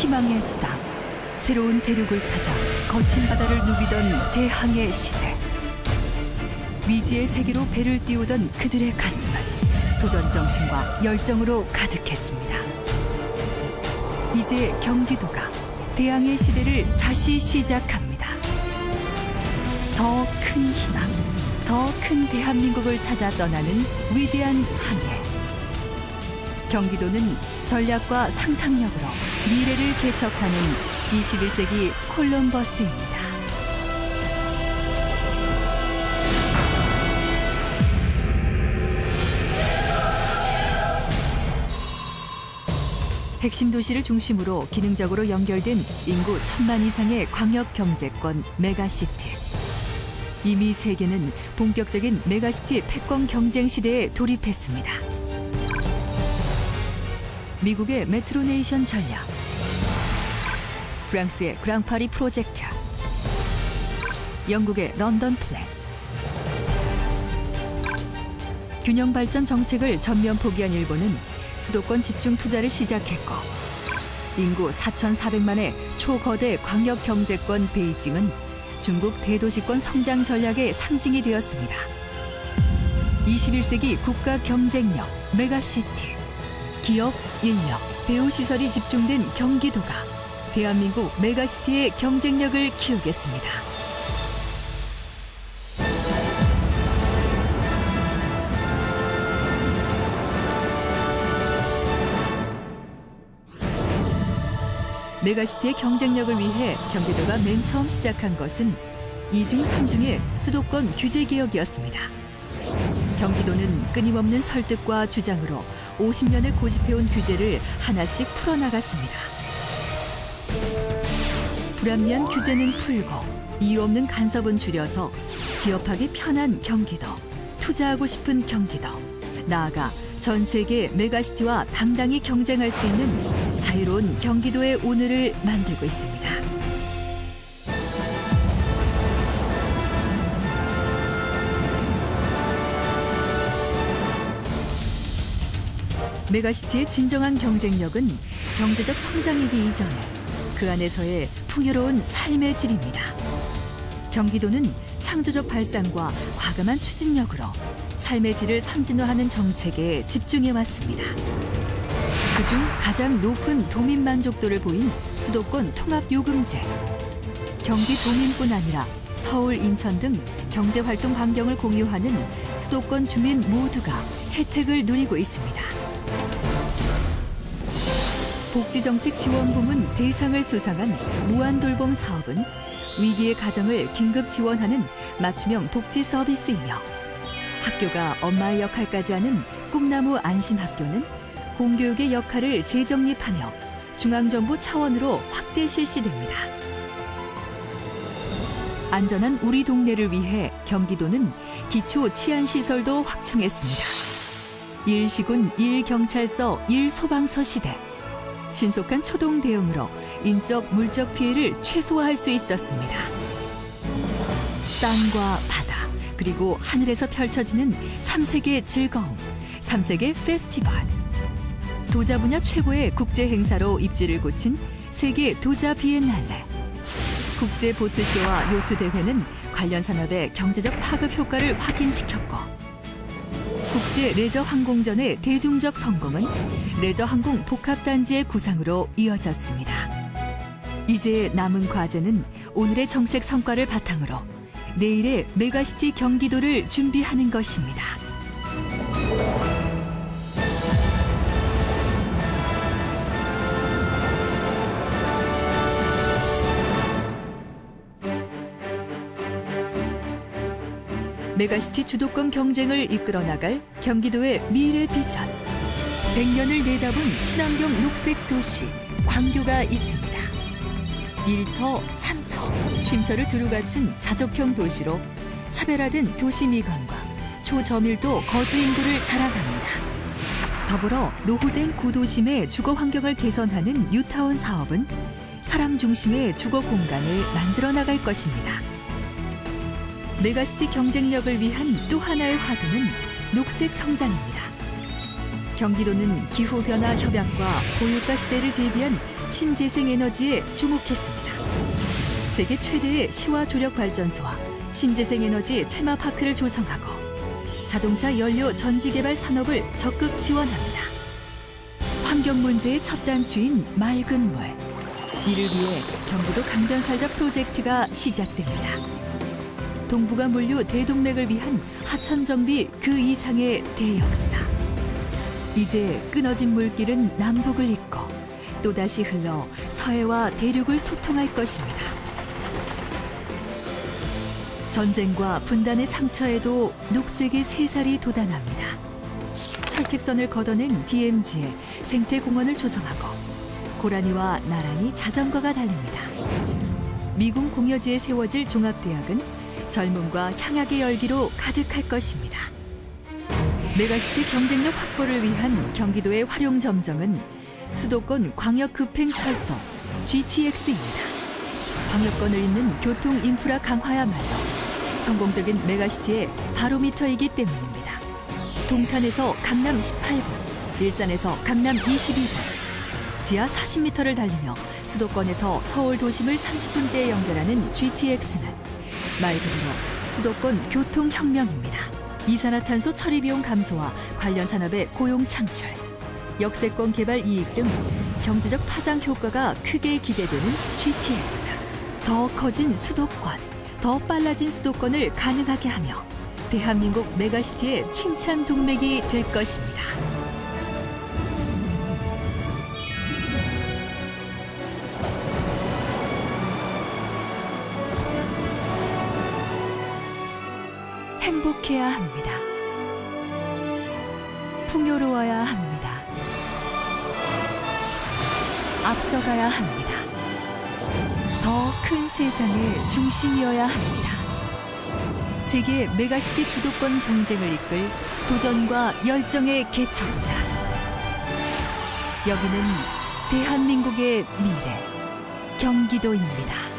희망의 땅, 새로운 대륙을 찾아 거친 바다를 누비던 대항해 시대. 미지의 세계로 배를 띄우던 그들의 가슴은 도전 정신과 열정으로 가득했습니다. 이제 경기도가 대항해 시대를 다시 시작합니다. 더 큰 희망, 더 큰 대한민국을 찾아 떠나는 위대한 항해. 경기도는 전략과 상상력으로 미래를 개척하는 21세기 콜럼버스입니다. 핵심 도시를 중심으로 기능적으로 연결된 인구 천만 이상의 광역 경제권 메가시티. 이미 세계는 본격적인 메가시티 패권 경쟁 시대에 돌입했습니다. 미국의 메트로네이션 전략, 프랑스의 그랑파리 프로젝트, 영국의 런던 플랜, 균형 발전 정책을 전면 포기한 일본은 수도권 집중 투자를 시작했고 인구 4,400만의 초거대 광역 경제권 베이징은 중국 대도시권 성장 전략의 상징이 되었습니다. 21세기 국가 경쟁력 메가시티 기업, 인력, 배우 시설이 집중된 경기도가 대한민국 메가시티의 경쟁력을 키우겠습니다. 메가시티의 경쟁력을 위해 경기도가 맨 처음 시작한 것은 이중 삼중의 수도권 규제 개혁이었습니다. 경기도는 끊임없는 설득과 주장으로 50년을 고집해온 규제를 하나씩 풀어나갔습니다. 불합리한 규제는 풀고 이유 없는 간섭은 줄여서 기업하기 편한 경기도, 투자하고 싶은 경기도, 나아가 전 세계 메가시티와 당당히 경쟁할 수 있는 자유로운 경기도의 오늘을 만들고 있습니다. 메가시티의 진정한 경쟁력은 경제적 성장이기 이전에 그 안에서의 풍요로운 삶의 질입니다. 경기도는 창조적 발상과 과감한 추진력으로 삶의 질을 선진화하는 정책에 집중해 왔습니다. 그중 가장 높은 도민 만족도를 보인 수도권 통합 요금제. 경기 도민뿐 아니라 서울, 인천 등 경제 활동 환경을 공유하는 수도권 주민 모두가 혜택을 누리고 있습니다. 복지정책 지원부문 대상을 수상한 무한돌봄 사업은 위기의 가정을 긴급 지원하는 맞춤형 복지 서비스이며 학교가 엄마의 역할까지 하는 꿈나무 안심학교는 공교육의 역할을 재정립하며 중앙정부 차원으로 확대 실시됩니다. 안전한 우리 동네를 위해 경기도는 기초 치안시설도 확충했습니다. 일시군, 일경찰서, 일소방서 시대. 신속한 초동 대응으로 인적, 물적 피해를 최소화할 수 있었습니다. 땅과 바다, 그리고 하늘에서 펼쳐지는 삼색의 즐거움, 삼색의 페스티벌. 도자 분야 최고의 국제 행사로 입지를 고친 세계 도자 비엔날레. 국제 보트쇼와 요트 대회는 관련 산업의 경제적 파급 효과를 확인시켰고 국 제 레저 항공전의 대중적 성공은 레저 항공 복합단지의 구상으로 이어졌습니다. 이제 남은 과제는 오늘의 정책 성과를 바탕으로 내일의 메가시티 경기도를 준비하는 것입니다. 메가시티 주도권 경쟁을 이끌어 나갈 경기도의 미래 비전. 100년을 내다본 친환경 녹색 도시 광교가 있습니다. 1터, 3터, 쉼터를 두루 갖춘 자족형 도시로 차별화된 도시 미관과 초저밀도 거주 인구를 자랑합니다. 더불어 노후된 구도심의 주거 환경을 개선하는 뉴타운 사업은 사람 중심의 주거 공간을 만들어 나갈 것입니다. 메가시티 경쟁력을 위한 또 하나의 화두는 녹색 성장입니다. 경기도는 기후변화 협약과 고유가 시대를 대비한 신재생 에너지에 주목했습니다. 세계 최대의 시와 조력 발전소와 신재생 에너지 테마파크를 조성하고 자동차 연료 전지 개발 산업을 적극 지원합니다. 환경 문제의 첫 단추인 맑은 물. 이를 위해 경기도 강변살자 프로젝트가 시작됩니다. 동북아 물류 대동맥을 위한 하천 정비 그 이상의 대역사. 이제 끊어진 물길은 남북을 잇고 또다시 흘러 서해와 대륙을 소통할 것입니다. 전쟁과 분단의 상처에도 녹색의 새살이 돋아납니다. 철책선을 걷어낸 DMZ에 생태공원을 조성하고 고라니와 나란히 자전거가 달립니다. 미군 공여지에 세워질 종합대학은 젊음과 향약의 열기로 가득할 것입니다. 메가시티 경쟁력 확보를 위한 경기도의 활용 점정은 수도권 광역 급행철도 GTX입니다. 광역권을 잇는 교통 인프라 강화야말로 성공적인 메가시티의 바로미터이기 때문입니다. 동탄에서 강남 18분, 일산에서 강남 22분, 지하 40m를 달리며 수도권에서 서울 도심을 30분대에 연결하는 GTX는 말 그대로 수도권 교통혁명입니다. 이산화탄소 처리 비용 감소와 관련 산업의 고용 창출, 역세권 개발 이익 등 경제적 파장 효과가 크게 기대되는 GTX. 더 커진 수도권, 더 빨라진 수도권을 가능하게 하며 대한민국 메가시티의 힘찬 동맥이 될 것입니다. 행복해야 합니다. 풍요로워야 합니다. 앞서가야 합니다. 더 큰 세상의 중심이어야 합니다. 세계 메가시티 주도권 경쟁을 이끌 도전과 열정의 개척자. 여기는 대한민국의 미래, 경기도입니다.